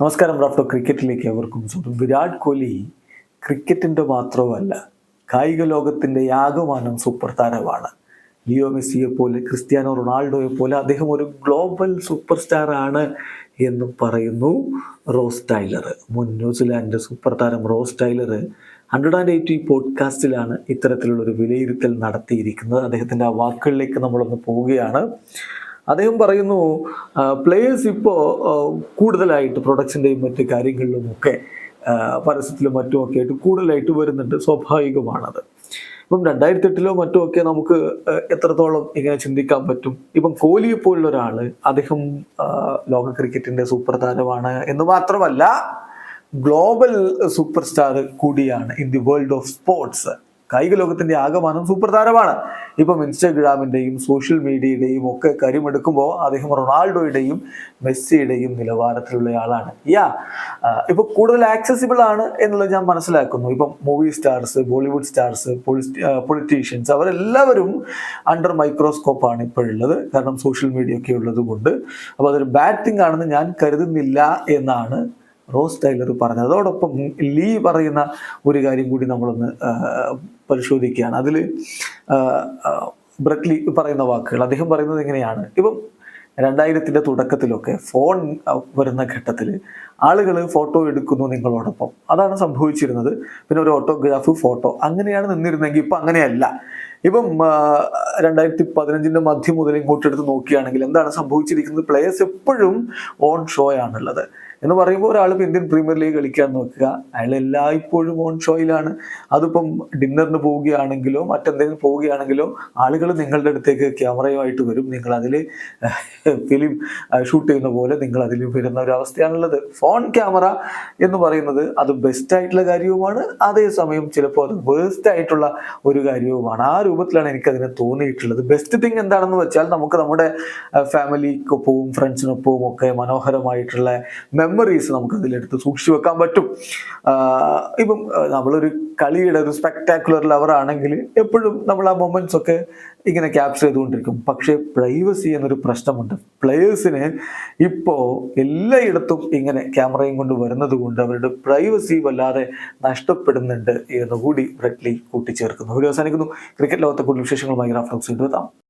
നമസ്കാരം റാഫ്റ്റോ ക്രിക്കറ്റിലേക്ക് അവർക്കും സ്വന്തം വിരാട് കോഹ്ലി ക്രിക്കറ്റിന്റെ മാത്രവുമല്ല കായിക ലോകത്തിന്റെ യാഗമാനം സൂപ്പർ താരമാണ്. ലിയോ മെസ്സിയെ പോലെ ക്രിസ്ത്യാനോ റൊണാൾഡോയെ പോലെ അദ്ദേഹം ഒരു ഗ്ലോബൽ സൂപ്പർ സ്റ്റാർ ആണ് എന്ന് പറയുന്നു റോസ് ടൈലർ. മുൻ ന്യൂസിലാൻഡ് സൂപ്പർ താരം Ross Taylor hundred and eighty പോഡ്കാസ്റ്റിലാണ് ഇത്തരത്തിലുള്ളൊരു വിലയിരുത്തൽ നടത്തിയിരിക്കുന്നത്. അദ്ദേഹത്തിന്റെ ആ വാക്കുകളിലേക്ക് നമ്മളൊന്ന് പോവുകയാണ്. അദ്ദേഹം പറയുന്നു പ്ലേയേഴ്സ് ഇപ്പോൾ കൂടുതലായിട്ട് പ്രൊഡക്ഷന്റെയും മറ്റ് കാര്യങ്ങളിലും ഒക്കെ ആ, പരസ്യത്തിലും മറ്റുമൊക്കെ ആയിട്ട് കൂടുതലായിട്ട് വരുന്നുണ്ട് സ്വാഭാവികമാണത്. ഇപ്പം രണ്ടായിരത്തി എട്ടിലോ മറ്റോ ഒക്കെ നമുക്ക് എത്രത്തോളം ഇങ്ങനെ ചിന്തിക്കാൻ പറ്റും? ഇപ്പം കോഹ്ലിയെ പോലുള്ള ഒരാൾ അദ്ദേഹം ലോക ക്രിക്കറ്റിന്റെ സൂപ്പർ താരമാണ് എന്ന് മാത്രമല്ല ഗ്ലോബൽ സൂപ്പർ സ്റ്റാർ കൂടിയാണ് in the world of sports കായിക ലോകത്തിന്റെ ആകമാനം സൂപ്പർ താരമാണ്. ഇപ്പം ഇൻസ്റ്റാഗ്രാമിന്റെയും സോഷ്യൽ മീഡിയയുടെയും ഒക്കെ കാര്യമെടുക്കുമ്പോൾ അദ്ദേഹം റൊണാൾഡോയുടെയും മെസ്സിയുടെയും നിലവാരത്തിലുള്ള ആളാണ്. യാ ഇപ്പൊ കൂടുതൽ ആക്സസിബിൾ ആണ് എന്നുള്ളത് ഞാൻ മനസ്സിലാക്കുന്നു. ഇപ്പം movie stars Bollywood stars politicians അവരെല്ലാവരും അണ്ടർ മൈക്രോസ്കോപ്പ് ആണ് ഇപ്പോഴുള്ളത്. കാരണം സോഷ്യൽ മീഡിയ ഒക്കെ ഉള്ളത് കൊണ്ട് അപ്പോൾ അതൊരു ബാഡ് തിങ് ആണെന്ന് ഞാൻ കരുതുന്നില്ല എന്നാണ് റോസ് ടൈലർ പറഞ്ഞത്. അതോടൊപ്പം ലീ പറയുന്ന ഒരു കാര്യം കൂടി നമ്മളൊന്ന് പരിശോധിക്കുകയാണ്. അതിൽ ബ്രക്ലി പറയുന്ന വാക്കുകൾ. അദ്ദേഹം പറയുന്നത് എങ്ങനെയാണ് ഇപ്പം രണ്ടായിരത്തിന്റെ തുടക്കത്തിലൊക്കെ ഫോൺ വരുന്ന ഘട്ടത്തിൽ ആളുകൾ ഫോട്ടോ എടുക്കുന്നു നിങ്ങളോടൊപ്പം. അതാണ് സംഭവിച്ചിരുന്നത്. പിന്നെ ഒരു ഓട്ടോഗ്രാഫ് ഫോട്ടോ അങ്ങനെയാണ് നിന്നിരുന്നെങ്കിൽ ഇപ്പം അങ്ങനെയല്ല. ഇപ്പം രണ്ടായിരത്തി പതിനഞ്ചിന്റെ മധ്യം മുതൽ ഇങ്ങോട്ട് എടുത്ത് നോക്കുകയാണെങ്കിൽ എന്താണ് സംഭവിച്ചിരിക്കുന്നത്? പ്ലേയേഴ്സ് എപ്പോഴും ഓൺ ഷോ ആണുള്ളത്. എന്ന് പറയുമ്പോൾ ഒരാൾ ഇന്ത്യൻ പ്രീമിയർ ലീഗ് കളിക്കാൻ നോക്കുക. അയാൾ എല്ലായ്പ്പോഴും ഓൺ ഷോയിലാണ് അതിപ്പം ഡിന്നറിന് പോവുകയാണെങ്കിലോ മറ്റെന്തെങ്കിലും പോവുകയാണെങ്കിലോ ആളുകൾ നിങ്ങളുടെ അടുത്തേക്ക് ക്യാമറയുമായിട്ട് വരും. നിങ്ങൾ അതിൽ ഫിലിം ഷൂട്ട് ചെയ്യുന്ന പോലെ നിങ്ങൾ അതിൽ വരുന്ന ഒരു അവസ്ഥയാണുള്ളത്. ഫോൺ ക്യാമറ എന്ന് പറയുന്നത് അത് ബെസ്റ്റ് ആയിട്ടുള്ള കാര്യവുമാണ്. അതേസമയം ചിലപ്പോൾ അത് വേസ്റ്റ് ആയിട്ടുള്ള ഒരു കാര്യവുമാണ്. ആ രൂപത്തിലാണ് എനിക്കതിനെ തോന്നിയിട്ടുള്ളത്. ബെസ്റ്റ് തിങ് എന്താണെന്ന് വെച്ചാൽ നമുക്ക് നമ്മുടെ ഫാമിലിക്കൊപ്പവും ഫ്രണ്ട്സിനൊപ്പവും ഒക്കെ മനോഹരമായിട്ടുള്ള മെമ്മറീസ് നമുക്ക് അതിലെടുത്ത് സൂക്ഷിച്ചു വെക്കാൻ പറ്റും. ഇപ്പം നമ്മളൊരു കളിയുടെ ഒരു സ്പെക്ടാക്കുലർ ലവർ ആണെങ്കിൽ എപ്പോഴും നമ്മൾ ആ മൊമെന്റ്സ് ഒക്കെ ഇങ്ങനെ ക്യാപ്ചർ ചെയ്തുകൊണ്ടിരിക്കും. പക്ഷേ പ്രൈവസി എന്നൊരു പ്രശ്നമുണ്ട്. പ്ലേയേഴ്സിന് ഇപ്പോൾ എല്ലായിടത്തും ഇങ്ങനെ ക്യാമറയും കൊണ്ട് വരുന്നത് കൊണ്ട് അവരുടെ പ്രൈവസി വല്ലാതെ നഷ്ടപ്പെടുന്നുണ്ട് എന്ന് കൂടി ബ്രെഡ്ലി കൂട്ടിച്ചേർക്കുന്നു. വീഡിയോ അവസാനിക്കുന്നു. ക്രിക്കറ്റ് ലോകത്തെ കൂടുതൽ വിശേഷങ്ങളുമായി റാഫ്ലോക്സ് എത്താം.